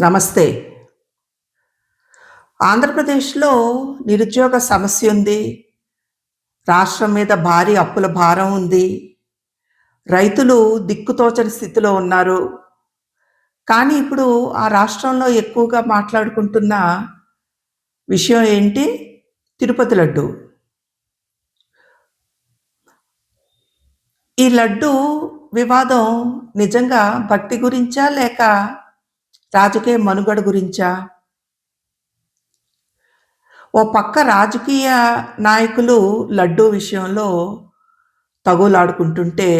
నమస్తే. ఆంధ్రప్రదేశ్లో నిరుద్యోగ సమస్య ఉంది. రాష్ట్రం మీద భారీ అప్పుల భారం ఉంది. రైతులు దిక్కుతోచని స్థితిలో ఉన్నారు. కానీ ఇప్పుడు ఆ రాష్ట్రంలో ఎక్కువగా మాట్లాడుకుంటున్న విషయం ఏంటి? తిరుపతి లడ్డు. ఈ లడ్డు వివాదం నిజంగా భక్తి గురించా లేక రాజకీయ మనుగడ గురించా? ఓ పక్క రాజకీయ నాయకులు లడ్డూ విషయంలో తగులాడుకుంటుంటే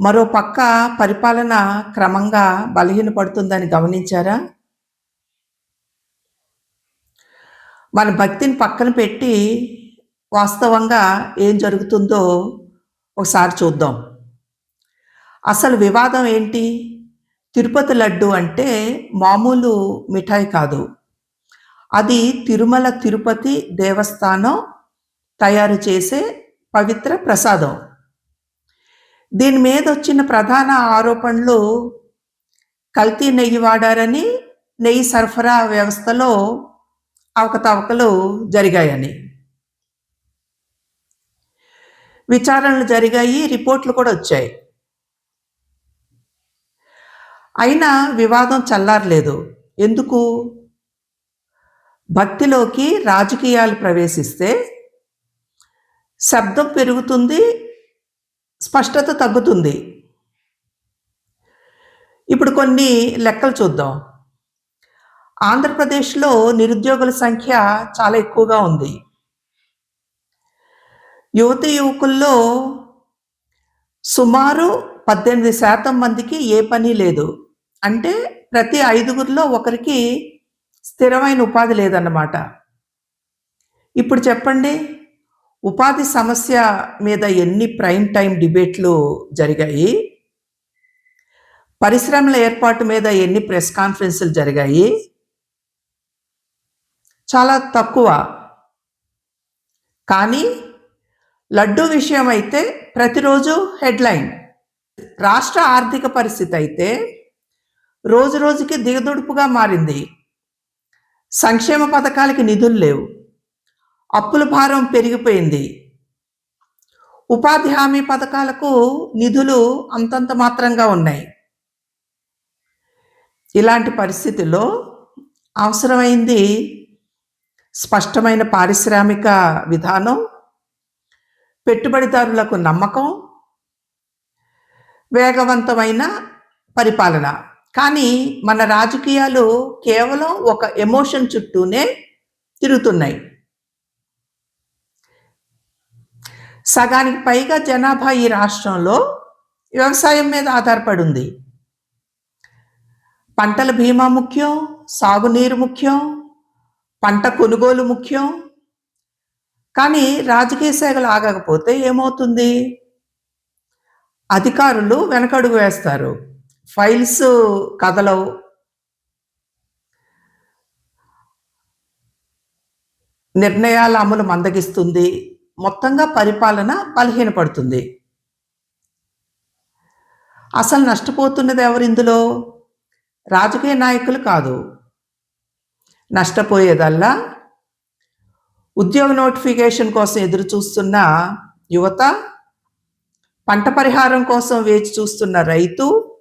మరో పక్క పరిపాలన క్రమంగా బలహీనపడుతుందని గమనించారా? మన భక్తిని పక్కన పెట్టి వాస్తవంగా ఏం జరుగుతుందో ఒకసారి చూద్దాం. అసలు వివాదం ఏంటి? తిరుపతి లడ్డు అంటే మామూలు మిఠాయి కాదు. అది తిరుమల తిరుపతి దేవస్థానం తయారు చేసే పవిత్ర ప్రసాదం. దీని మీద వచ్చిన ప్రధాన ఆరోపణలు కల్తీ నెయ్యి వాడారని నెయ్యి సరఫరా వ్యవస్థలో అవకతవకలు జరిగాయని. విచారణలు జరిగాయి రిపోర్ట్లు కూడా వచ్చాయి. అయినా వివాదం చల్లారలేదు. ఎందుకు? భక్తిలోకి రాజకీయాలు ప్రవేశిస్తే శబ్దం పెరుగుతుంది స్పష్టత తగ్గుతుంది. ఇప్పుడు కొన్ని లెక్కలు చూద్దాం. ఆంధ్రప్రదేశ్లో నిరుద్యోగుల సంఖ్య చాలా ఎక్కువగా ఉంది. యువతి యువకుల్లో సుమారు పద్దెనిమిది శాతం మందికి ఏ పని లేదు. అంటే ప్రతి ఐదుగురిలో ఒకరికి స్థిరమైన ఉపాధి లేదన్నమాట. ఇప్పుడు చెప్పండి ఉపాధి సమస్య మీద ఎన్ని ప్రైమ్ టైం డిబేట్లు జరిగాయి? పరిశ్రమల ఏర్పాటు మీద ఎన్ని ప్రెస్ కాన్ఫరెన్సులు జరిగాయి? చాలా తక్కువ. కానీ లడ్డు విషయం అయితే ప్రతిరోజు హెడ్లైన్. రాష్ట్ర ఆర్థిక పరిస్థితి అయితే రోజు రోజుకి దిగదుడుపుగా మారింది. సంక్షేమ పథకాలకి నిధులు లేవు. అప్పుల భారం పెరిగిపోయింది. ఉపాధి హామీ పథకాలకు నిధులు అంతంత మాత్రంగా ఉన్నాయి. ఇలాంటి పరిస్థితుల్లో అవసరమైంది స్పష్టమైన పారిశ్రామిక విధానం పెట్టుబడిదారులకు నమ్మకం వేగవంతమైన పరిపాలన. కానీ మన రాజకీయాలు కేవలం ఒక ఎమోషన్ చుట్టూనే తిరుగుతున్నాయి. సగానికి పైగా జనాభా ఈ రాష్ట్రంలో వ్యవసాయం మీద ఆధారపడి ఉంది పంటల బీమా ముఖ్యం సాగునీరు ముఖ్యం పంట కొనుగోలు ముఖ్యం. కానీ రాజకీయ శాఖలు ఆగకపోతే ఏమవుతుంది? అధికారులు వెనకడుగు వేస్తారు. ఫైల్స్ కదలవు. నిర్ణయాల అమలు మందగిస్తుంది. మొత్తంగా పరిపాలన బలహీనపడుతుంది. అసలు నష్టపోతున్నది ఎవరు ఇందులో? రాజకీయ నాయకులు కాదు. నష్టపోయేదల్లా ఉద్యోగ నోటిఫికేషన్ కోసం ఎదురు చూస్తున్న యువత పంట పరిహారం కోసం వేచి చూస్తున్న రైతు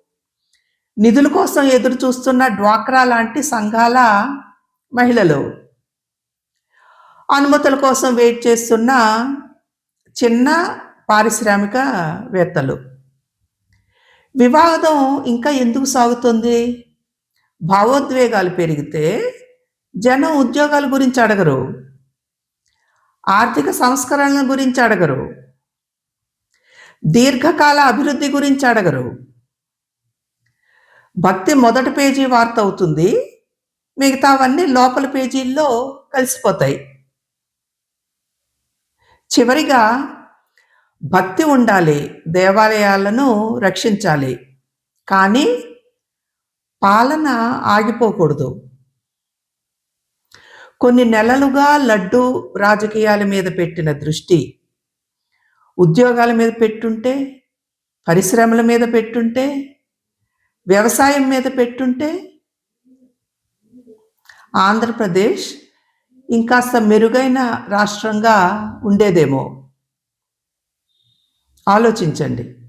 నిధుల కోసం ఎదురు చూస్తున్న డ్వాక్రా లాంటి సంఘాల మహిళలు. అనుమతుల కోసం వెయిట్ చేస్తున్న చిన్న పారిశ్రామికవేత్తలు. వివాదం ఇంకా ఎందుకు సాగుతుంది? భావోద్వేగాలు పెరిగితే జనం ఉద్యోగాల గురించి అడగరు. ఆర్థిక సంస్కరణల గురించి అడగరు. దీర్ఘకాల అభివృద్ధి గురించి అడగరు. భక్తి మొదటి పేజీ వార్త అవుతుంది. మిగతావన్నీ లోపల పేజీల్లో కలిసిపోతాయి. చివరిగా భక్తి ఉండాలి దేవాలయాలను రక్షించాలి. కానీ పాలన ఆగిపోకూడదు. కొన్ని నెలలుగా లడ్డు రాజకీయాల మీద పెట్టిన దృష్టి ఉద్యోగాల మీద పెట్టుంటే పరిశ్రమల మీద పెట్టుంటే వ్యవసాయం మీద పెట్టుంటే ఆంధ్రప్రదేశ్ ఇంకాస్త మెరుగైన రాష్ట్రంగా ఉండేదేమో. ఆలోచించండి.